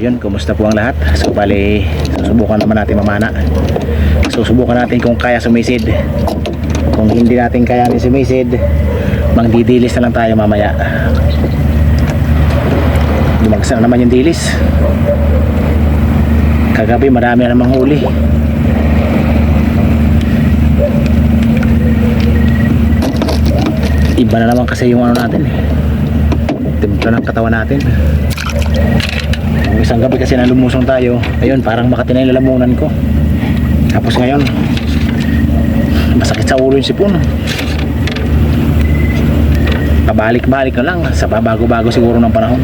Yun, kumusta po ang lahat? So bali, susubukan naman natin mamana. Susubukan natin kung kaya sumisid. Kung hindi natin kaya ni sumisid, mangdidilis na lang tayo mamaya. Lumagsa na naman yung dilis. Kagabi marami na namang huli. Iba na naman kasi yung ano natin eh. Timpla ng katawan natin. Yung isang gabi kasi na lumusong tayo, ayun parang makati yung lalamunan ko. Tapos ngayon, masakit sa ulo yung sipon. Pabalik-balik na lang sa babago-bago siguro ng panahon.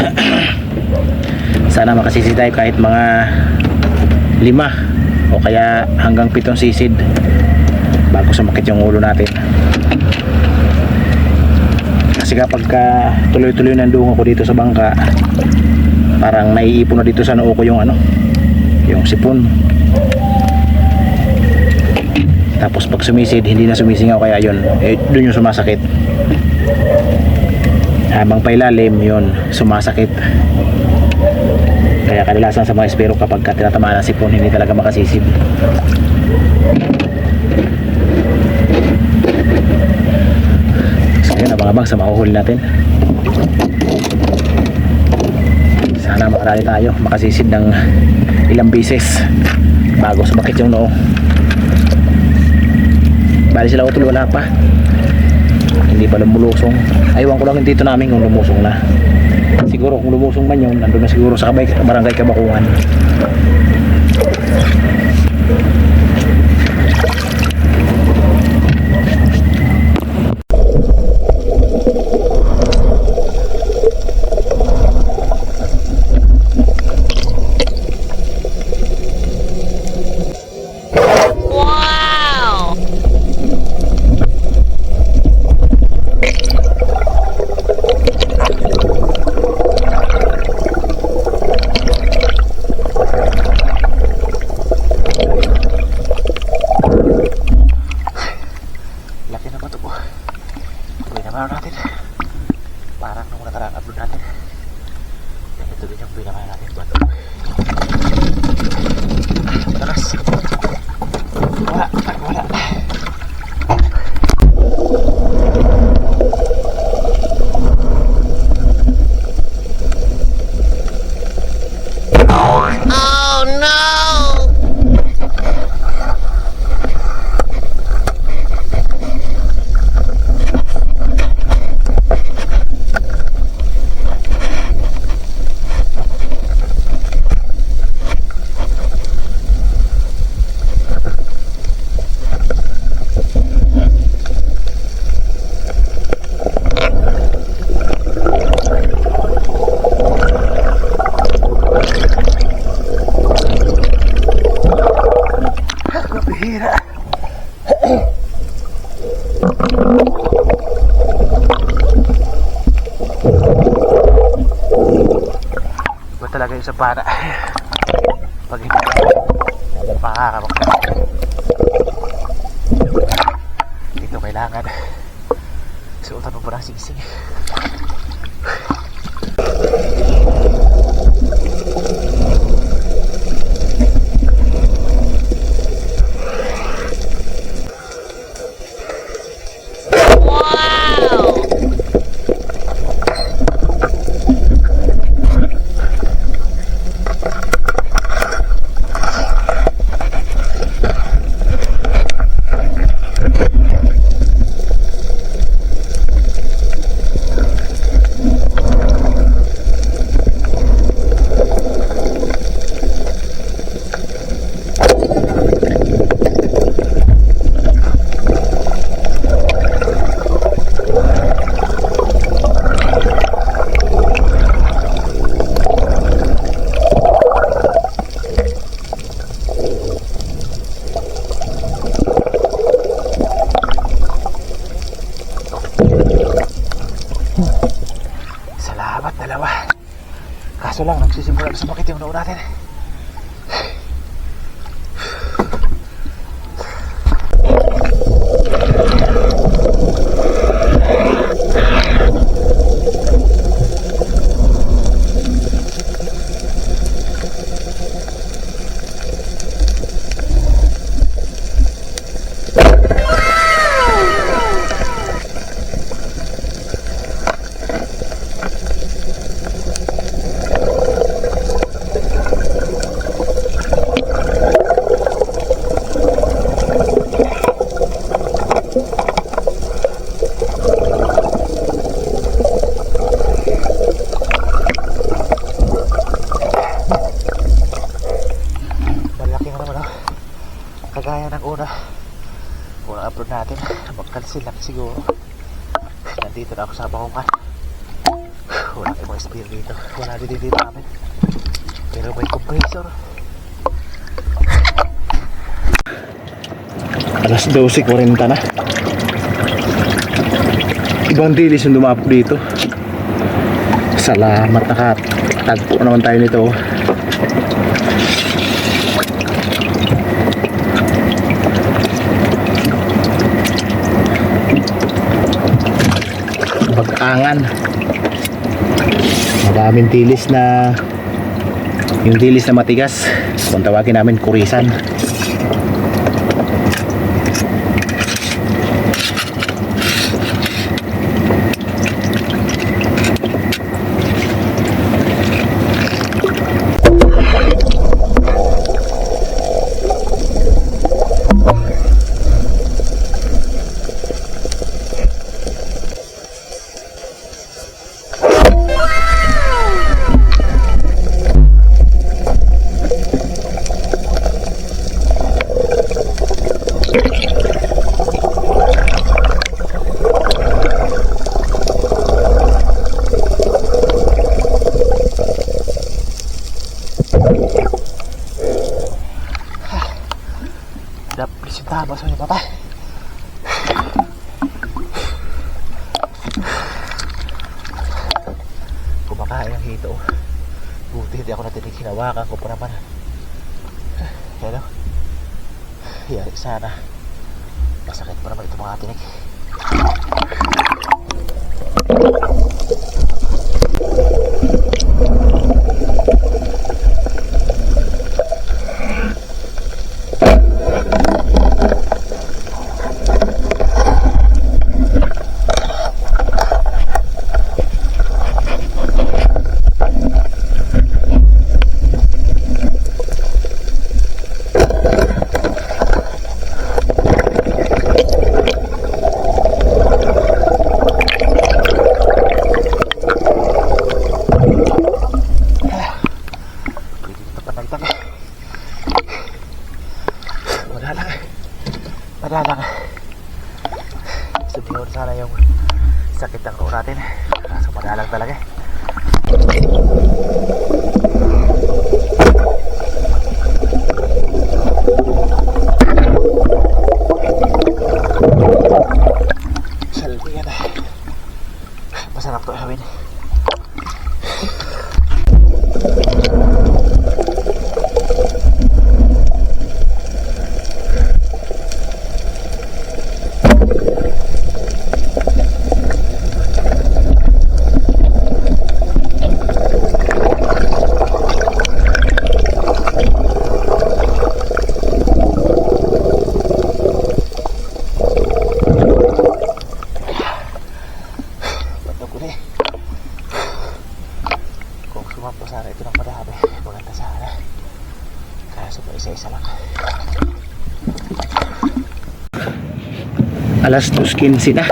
Sana makasisi tayo kahit mga lima o kaya hanggang pitong sisid bago sumakit yung ulo natin kasi kapag ka tuloy-tuloy nandungo ko dito sa bangka parang naiipon na dito sa noo ko yung ano yung sipon. Tapos pag sumisid hindi na sumisingaw kaya yun eh, dun yung sumasakit. Habang pailalim yun sumasakit. Kaya kadalasan sa mga espero kapag ka tinatamaan ng sipon hindi talaga makasisid Abang-abang sa makuhuli natin. Sana makarali tayo, makasisid ng ilang bises bago sumakit yung noo. Bali sila utol, wala pa. Hindi pa lumulusong. Aywan ko lang dito namin kung lumusong na. Siguro kung lumusong man yun, nandun na siguro sa kabay, barangay Kabakungan. Wow! Laki na ba ito po? Tuloy naman natin. Parang nung nakaraan upload natin. Ito din yung pinamahan natin bato. Taras. Wala. Ay, wala. Oh no! Napihira. Iba talaga yung sa para. Pag hindi pakakabak. Compressor alas 12.40 na. Ibang dilis yung dumapok dito. Salamat nakatagpo naman tayo nito. Pag-angan madaming dilis na yung dilis na matigas kung tawagin namin kurisan Yung tama sa papa. Kumakain ang hito. Buti hindi ako natinig hinawakan ko pa naman. Hello? Yari sana. Masakit pa naman ito mga tinig. Alas 2.15 na.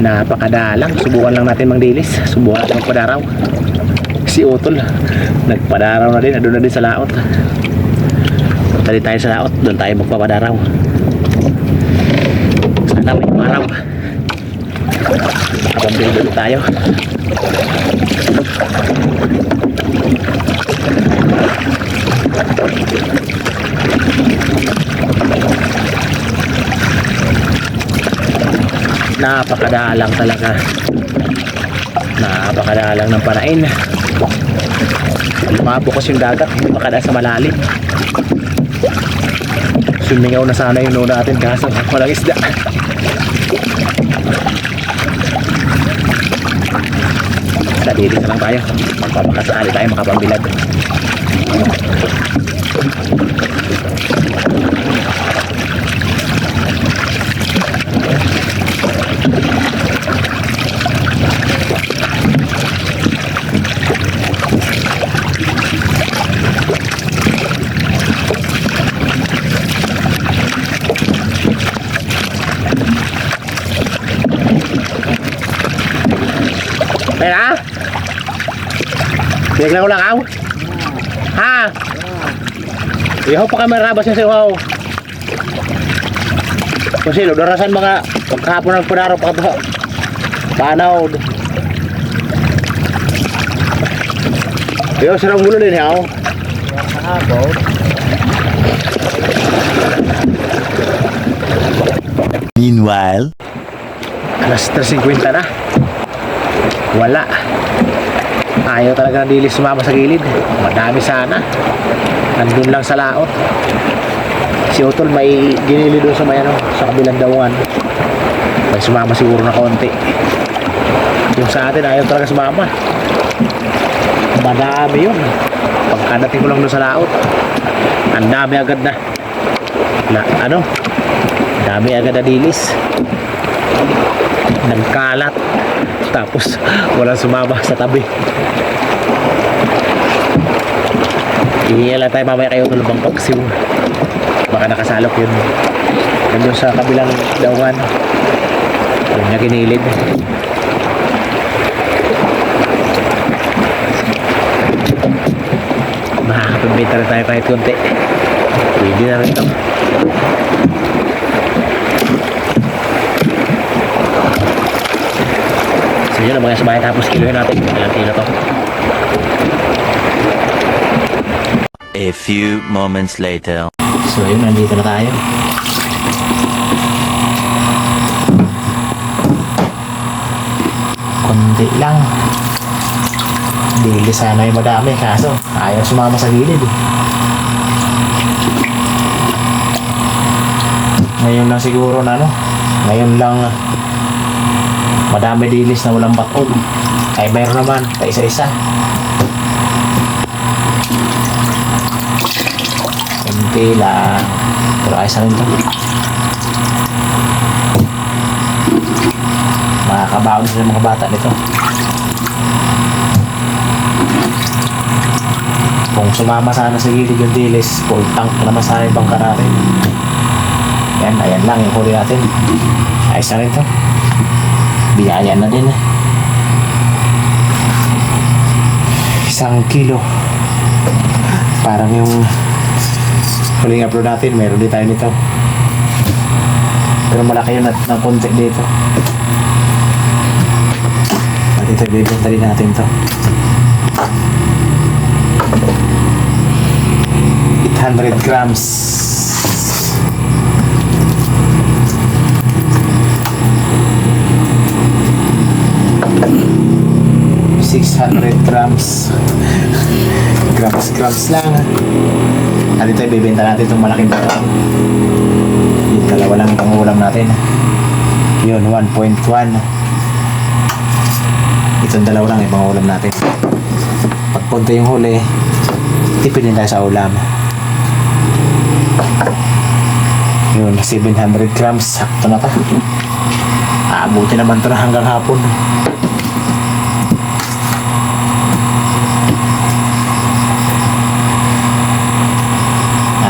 Napakadalang. Subukan lang natin mang dilis. Subukan natin magpadaraw. Si Utol, nagpadaraw na din. Doon na din sa laot. Punta din tayo sa laot. Doon tayo magpapadaraw. Sana may. Pagambili ulit tayo. Napakadalang talaga. Napakadalang ng panain. Lumabukas yung dagat, hindi makadaan sa malalim. Sumingaw na sana yung noon natin kaso walang isda. Nadili na lang tayo. Magpapakasali tayo makapambilad. Ihaw pa kamera ba siya sa ihaw? Sino, darasan mga pagkahapon ng panaro pa ito. Panaw. Yo, sarang mulo din yaw. Kahapon. Meanwhile, Alas 3.50 na. Wala. Ayaw talaga ng dilis sumama sa gilid. Madami sana. Nandun lang sa laot. Si Utol may ginili doon sa may ano, sa kabilang dawan. May sumama siguro na konti. Yung sa atin ayaw talaga sumama. Madami yun. Pagkadating ko lang doon sa laot. Ang dami agad na. Na, ano? Dami agad na dilis nagkalat tapos walang sumama sa tabi Iilan tayo mamaya kayo tulubang pagsiw baka nakasalok yun. Nandun sa kabilang daungan. Yun niya kinilid makakapagbenta na tayo kahit konti. Pwede na rin ito So yun, mga sabay tapos kilohin natin. Ilang kilo to. A few moments later. So yun, nandito na tayo. Konti lang. Dili sana yung madami, kaso ayaw sumama sa gilid. Ngayon lang siguro na ano, ngayon lang madami dilis na walang batog. Ay mayroon naman, pa isa-isa. Lang. Pero ayos na rin to. Makakabaon sila mga bata nito. Kung sumama sana sa gilid yung dilis, full tank naman sana yung bangka natin. Yan, ayan lang yung huli natin. Ayos na rin to. Biyaya na din eh. Isang kilo. Parang yung huling upload natin, meron din tayo nito. Pero malaki yun at ng konti dito. At ito, bibenta rin natin to. 800 grams. Six hundred grams. grams, grams lang. At ito, ibibenta natin itong malaking bato. Yung dalawa lang itong ulam natin. Yun, 1.1. Itong dalawa lang ibang ulam natin. Pagpunta yung huli, tipid din tayo sa ulam. Yun, 700 grams. Sakto na to. Aabuti naman to na hanggang hapon.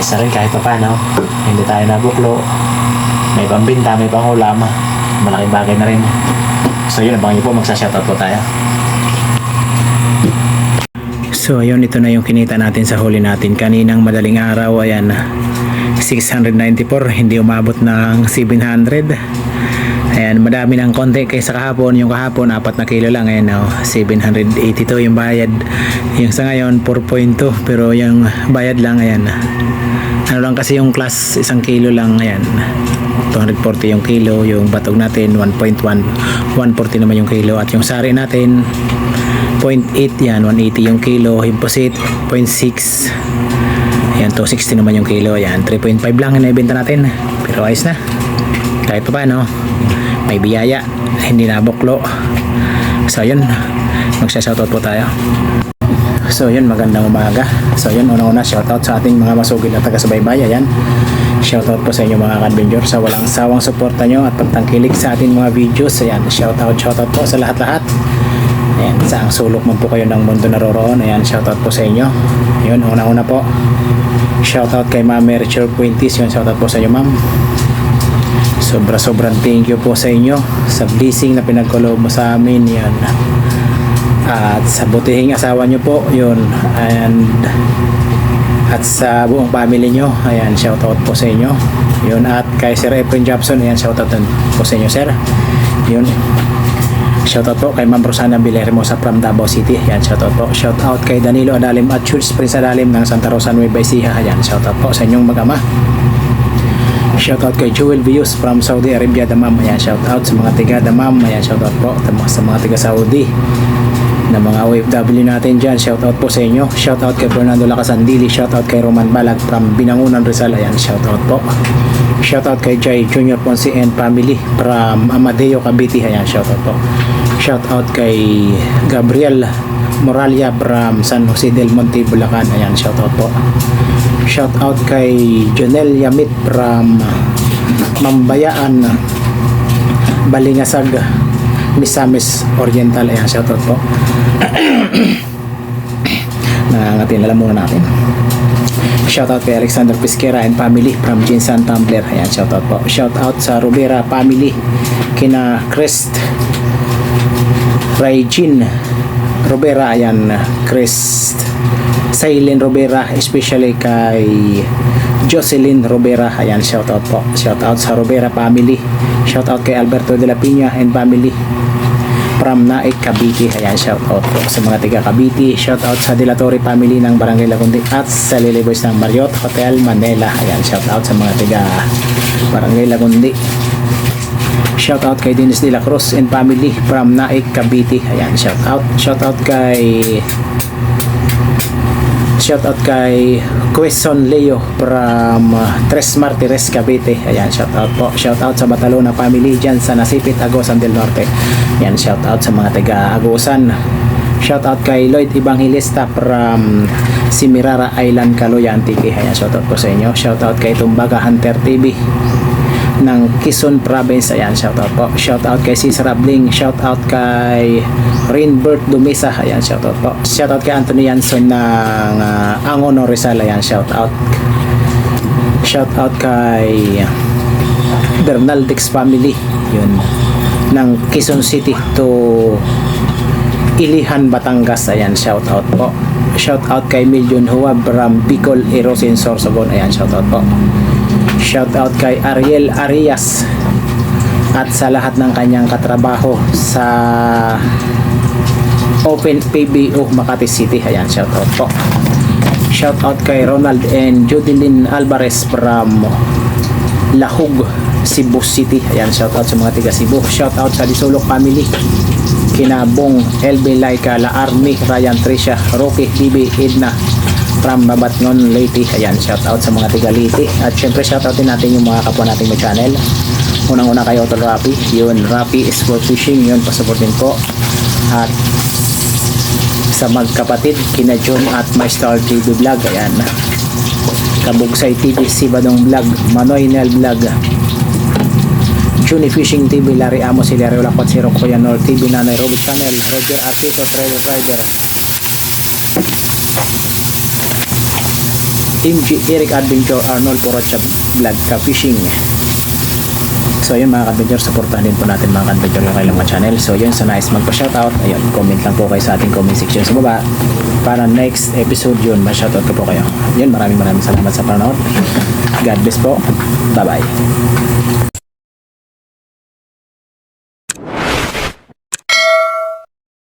Ayos na rin kahit pa. Hindi tayo nabuklo. May pambinta, may pangulam. Malaking bagay na rin. So yun, abangan niyo po, magsa-shoutout po tayo. So ayun, ito na yung kinita natin sa huli natin. Kaninang madaling araw, ayan, 694, hindi umabot ng 700. Ayan, madami ng konti kaysa kahapon. Yung kahapon, 4 na kilo lang. Ayan, oh, 782 yung bayad. Yung sa ngayon, 4.2. Pero yung bayad lang, ayan. Ano lang kasi yung class, isang kilo lang. Ayan, 240 yung kilo. Yung batog natin, 1.1. 140 naman yung kilo. At yung sari natin, 0.8 yan, 180 yung kilo. Imposit, 0.6. Ayan, 260 naman yung kilo. Ayan, 3.5 lang ang naibenta natin. Pero ayos na. Kahit pa paano, may biyaya. Hindi nabuklo. So, yun. Magsha-shoutout po tayo. So, yun. Magandang umaga. So, yun. Una-una, shoutout sa ating mga masugid na taga-subaybay. Ayan. Shoutout po sa inyo mga kadventure sa walang sawang suporta nyo at pagtangkilik sa ating mga videos. Ayan. Shoutout, shoutout po sa lahat-lahat. Ayan, sa ang sulok man po kayo ng mundo naroroon. Ayan, shoutout po sa inyo. Yun, una-una po. Shoutout kay Ma'am Merichel Puentis. Yun, shoutout po sa inyo, Ma'am. Sobra-sobrang thank you po sa inyo sa blessing na pinagkaloob mo sa amin. Yan. At sa butihing asawa nyo po, yun. And at sa buong family nyo, ayan, shoutout po sa inyo. Yun, at kay Sir Efren Jobson, ayan, shoutout din po sa inyo, sir. Yun, Shoutout po kay Ma'am Rosana Villarimosa from Davao City. Yan, shoutout po. Shoutout kay Danilo Adalim at Church Prince Adalim ng Santa Rosa Nueva Ecija. Yan, shoutout po sa inyong mag-ama. Shoutout kay Jewel Vius from Saudi Arabia, Damam. Ayan, shoutout sa mga tiga Damam. Ayan, shoutout po sa mga tiga Saudi na mga OFW natin dyan. Shoutout po sa inyo. Shoutout kay Fernando Lacasandili. Shoutout kay Roman Balag from Binangunan Rizal. Ayan, shoutout po. Shoutout kay Jai Junior Ponce and family from Amadeo Cavite. Ayan, shoutout po. Shoutout kay Gabriel Moralia from San Jose del Monte, Bulacan. Ayan, shoutout po. Shoutout kay Jonel Yamit from Mambayaan, Balingasag, Misamis Oriental. Ayan, shoutout po. Nangangatin alam muna natin. Shoutout kay Alexander Pisquera and family from Jinsan Tumbler. Ayan, shoutout po. Shoutout sa Rubera family kina Crest Raijin Robera ayan Chris Sailin Robera especially kay Jocelyn Robera ayan shoutout po shoutout sa Robera family shoutout kay Alberto de la Piña and family from Naik Cavite ayan shoutout po sa mga tiga Cavite shoutout sa Dilatori family ng Barangay Lagundi at sa Lily Boys ng Marriott Hotel Manila ayan shoutout sa mga tiga Barangay Lagundi Shout out kay Dennis De La Cruz and family from Naik, Cavite. Ayan, shout out. Shout out kay Shout out kay Quezon Leo from uh, Tres Martires, Cavite. Ayan, shout out po. Shout out sa Batalona family dyan sa Nasipit, Agosan del Norte. Ayan, shout out sa mga taga Agosan. Shout out kay Lloyd Evangelista from Simirara Island, Caloya, Antique. Ayan, shout out po sa inyo. Shout out kay Tumbaga Hunter TV ng Quezon Province. Ayan, shout out po. Shout out kay Cesar Abling. Shout out kay Rainbert Dumisa. Ayan, shout out po. Shout out kay Anthony Yanson ng uh, Angono Rizal. Ayan, shout out. Shout out kay Bernaldez family. Yun. Ng Quezon City to Ilihan, Batangas. Ayan, shout out po. Shout out kay Million Huwab from Bicol, Erosin, Sorsogon. Ayan, shout out po. Shout out kay Ariel Arias at sa lahat ng kanyang katrabaho sa Open PBO Makati City. Ayan, shout out po. Shout out kay Ronald and Judilyn Alvarez from Lahug, Cebu City. Ayan, shout out sa mga tiga Cebu. Shout out sa Disulok family. Kinabong, LB Laika, La Army, Ryan Tricia, Rocky, TV, Edna, from Babatngon, Leyte. Ayan, shout out sa mga tiga Leyte. At syempre shout out din natin yung mga kapwa nating may channel. Unang-una kay Otto Rapi. Yun, Rapi is for fishing. Yun, pasuportin po. At sa magkapatid, kina John at My Star TV Vlog. Ayan. Kabugsay TV, Sibadong Vlog, Manoy Nel Vlog, Juni Fishing TV, Larry Amos, Hilario Lakot, si Rocco Yanor TV, Nanay Robert Channel, Roger Artito, Trailer Rider, Team G, Eric Adventure, Arnold Borocha Vlog, Ka Fishing. So yun mga ka-adventure, supportahan din po natin mga ka-adventure yung kailang channel. So yun, sa nice magpa-shoutout, ayun, comment lang po kayo sa ating comment section sa baba. Para next episode yun, ma-shoutout ko po kayo. Yun, maraming maraming salamat sa panonood. God bless po. Bye-bye.